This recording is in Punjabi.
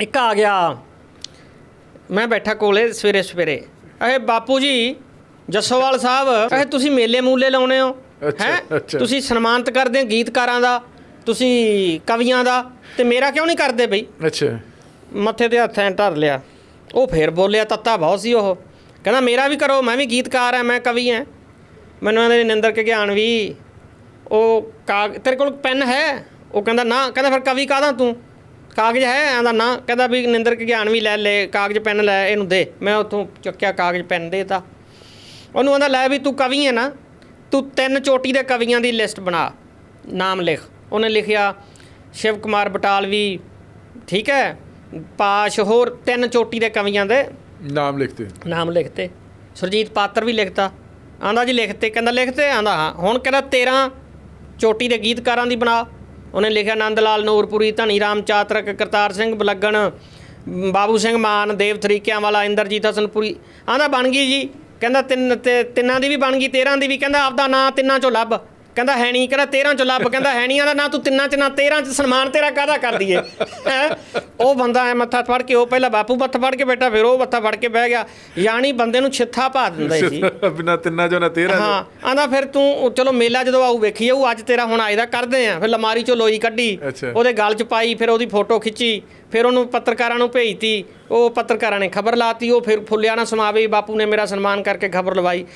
ਇੱਕ ਆ ਗਿਆ। ਮੈਂ ਬੈਠਾ ਕੋਲੇ ਸਵੇਰੇ ਸਵੇਰੇ। ਅਹੇ ਬਾਪੂ ਜੀ ਜੱਸੋਵਾਲ ਸਾਹਿਬ ਅਹੇ ਤੁਸੀਂ ਮੇਲੇ ਮੂਲੇ ਲਾਉਣੇ ਹੋ ਹੈਂ? ਤੁਸੀਂ ਸਨਮਾਨਿਤ ਕਰਦੇ ਹੋ ਗੀਤਕਾਰਾਂ ਦਾ ਤੁਸੀਂ ਕਵੀਆਂ ਦਾ ਤੇ ਮੇਰਾ ਕਿਉਂ ਨਹੀਂ ਕਰਦੇ ਬਈ? ਅੱਛਾ। ਮੱਥੇ ਤੇ ਹੱਥ ਧਰ ਲਿਆ। ਉਹ ਫੇਰ ਬੋਲਿਆ ਤੱਤਾ ਬਹੁਤ ਸੀ ਉਹ। ਕਹਿੰਦਾ ਮੇਰਾ ਵੀ ਕਰੋ ਮੈਂ ਵੀ ਗੀਤਕਾਰ ਆ ਮੈਂ ਕਵੀ ਆ ਮੈਨੂੰ ਕਹਿੰਦੇ ਨਿੰਦਰ ਕੇ ਗਿਆਨ ਵੀ ਉਹ ਕਾਗ ਤੇਰੇ ਕੋਲ ਪੈਨ ਹੈ? ਉਹ ਕਹਿੰਦਾ ਨਾ। ਕਹਿੰਦਾ ਫਿਰ ਕਵੀ ਕਾਹਦਾ ਤੂੰ? ਕਾਗਜ਼ ਹੈ ਆਂਦਾ ਨਾ। ਕਹਿੰਦਾ ਵੀ ਨਿੰਦਰ ਕੇ ਗਿਆਨ ਵੀ ਲੈ ਲੈ ਕਾਗਜ਼ ਪੈਨ ਲੈ ਇਹਨੂੰ ਦੇ। ਮੈਂ ਉੱਥੋਂ ਚੱਕਿਆ ਕਾਗਜ਼ ਪੈਨ ਦੇਤਾ। ਉਹਨੂੰ ਆਂਦਾ ਲੈ ਵੀ ਤੂੰ ਕਵੀ ਹੈ ਨਾ ਤੂੰ ਤਿੰਨ ਚੋਟੀ ਦੇ ਕਵੀਆਂ ਦੀ ਲਿਸਟ ਬਣਾ ਨਾਮ ਲਿਖ। ਉਹਨੇ ਲਿਖਿਆ ਸ਼ਿਵ ਕੁਮਾਰ ਬਟਾਲਵੀ ਠੀਕ ਹੈ ਪਾਸ਼ ਹੋਰ ਤਿੰਨ ਚੋਟੀ ਦੇ ਕਵੀਆਂ ਦੇ ਨਾਮ ਲਿਖਤੇ। ਨਾਮ ਲਿਖਤੇ। ਸੁਰਜੀਤ ਪਾਤਰ ਵੀ ਲਿਖਤਾ। ਆਂਦਾ ਜੀ ਲਿਖਤੇ ਕਹਿੰਦਾ ਲਿਖਤੇ ਆਂਦਾ ਹਾਂ। ਹੁਣ ਕਹਿੰਦਾ 13 ਚੋਟੀ ਦੇ ਗੀਤਕਾਰਾਂ ਦੀ ਬਣਾ। ਉਹਨੇ ਲਿਖਿਆ ਨੰਦ ਲਾਲ ਨੂਰਪੁਰੀ ਧਨੀ ਰਾਮ ਚਾਤਰਕ, ਕਰਤਾਰ ਸਿੰਘ ਬਲੱਗਣ, ਬਾਬੂ ਸਿੰਘ ਮਾਨ, ਦੇਵ ਤਰੀਕਿਆਂ ਵਾਲਾ ਇੰਦਰਜੀਤ ਹਸਨਪੁਰੀ। ਆਂਦਾ ਬਣ ਗਈ ਜੀ। ਕਹਿੰਦਾ ਤਿੰਨ ਤੇ ਤਿੰਨਾਂ ਦੀ ਵੀ ਬਣ ਗਈ 13 ਦੀ ਵੀ। ਕਹਿੰਦਾ ਆਪਦਾ ਨਾਂ ਤਿੰਨਾਂ ਚੋਂ ਲੱਭ। ਕਹਿੰਦਾ ਹੈ ਨਹੀਂ ਕਹਿੰਦਾ 13 ਚੋਂ ਲੱਭ ਕਹਿੰਦਾ ਹੈ ਨਹੀਂ ਆਂਦਾ ਨਾ ਤੂੰ ਤਿੰਨਾਂ ਚ ਨਾ 13 ਚ ਸਨਮਾਨ ਤੇਰਾ ਕਾਹਦਾ ਕਰ ਦਈਏ ਹੈਂ? ਉਹ ਬੰਦਾ ਐ ਮੱਥਾ ਫੜ ਕੇ ਉਹ ਪਹਿਲਾਂ ਬਾਪੂ ਮੱਥਾ ਫੜ ਕੇ ਬੈਠਾ ਫਿਰ ਉਹ ਮੱਥਾ ਫੜ ਕੇ ਬਹਿ ਗਿਆ। ਯਾਨੀ ਬੰਦੇ ਨੂੰ ਛਿੱਥਾ ਪਾ ਦਿੰਦਾ ਸੀ। ਬਿਨਾ ਤਿੰਨਾਂ ਚੋਂ ਨਾ 13 ਹਾਂ ਆਂਦਾ ਫਿਰ ਤੂੰ ਉਹ ਚਲੋ ਮੇਲਾ ਜਦੋਂ ਆਊ ਵੇਖੀ ਜਾਊ ਅੱਜ ਤੇਰਾ ਹੁਣ ਆਏ ਦਾ ਕਰਦੇ ਆ। ਫਿਰ ਲਮਾਰੀ ਚੋਂ ਲੋਈ ਕੱਢੀ। ਉਹਦੇ ਗਲ 'ਚ ਪਾਈ ਫਿਰ ਉਹਦੀ ਫੋਟੋ ਖਿੱਚੀ ਫਿਰ ਉਹਨੂੰ ਪੱਤਰਕਾਰਾਂ ਨੂੰ ਭੇਜਤੀ। ਉਹ ਪੱਤਰਕਾਰਾਂ ਨੇ ਖਬਰ ਲਾਤੀ ਉਹ ਫਿਰ ਫੁੱਲਿਆ ਨਾ ਸਮਾਵੇ ਬਾਪੂ ਨੇ ਮੇਰਾ ਸਨਮਾਨ ਕਰਕੇ ਖਬਰ ਲਵਾਈ।